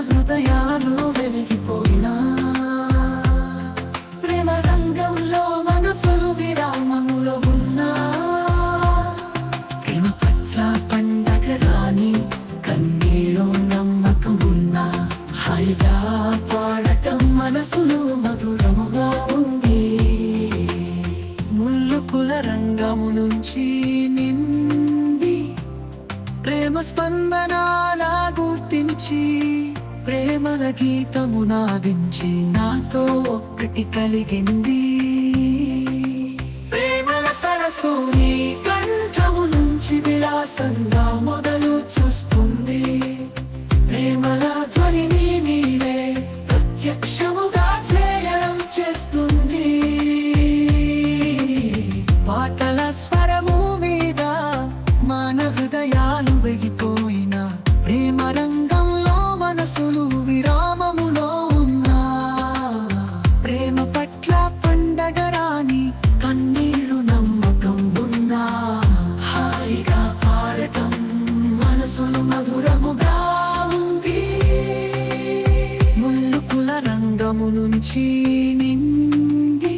హృదయాలు వెలిగిపోయినా. ప్రేమ రంగంలో మనసులు విరామములో ఉన్నా. ప్రేమ పట్ల పండగ రాని కన్నీళ్ళు నమ్మకం ఉన్నా హాయిగా పాడటం మనసులు మధురముగా ఉంది. ముల్లుకుల రంగము నుంచి నింది ప్రేమ స్పందనాల గుర్తించి ప్రేమల గీతము నాదించి నాతో ఒక్కటి కలిగింది. ప్రేమల సరస్సుని కంఠము నుంచి విలాసంగా మొదలు చూస్తుంది. ప్రేమల ధ్వనిని నీవే ప్రత్యక్ష హృదయము నుంచి నిండి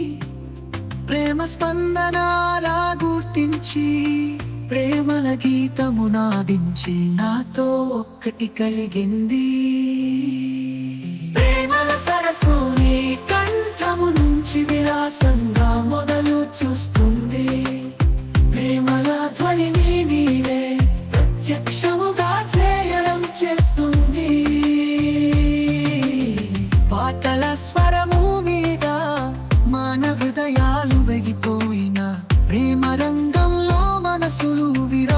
ప్రేమ స్పందనాల గుర్తించి ప్రేమల గీతము నాదించి నాతో ఒక్కటి కలిగింది. స్వరము మీద మన హృదయాలు వెగిపోయిన ప్రేమ రంగంలో మనసులు విర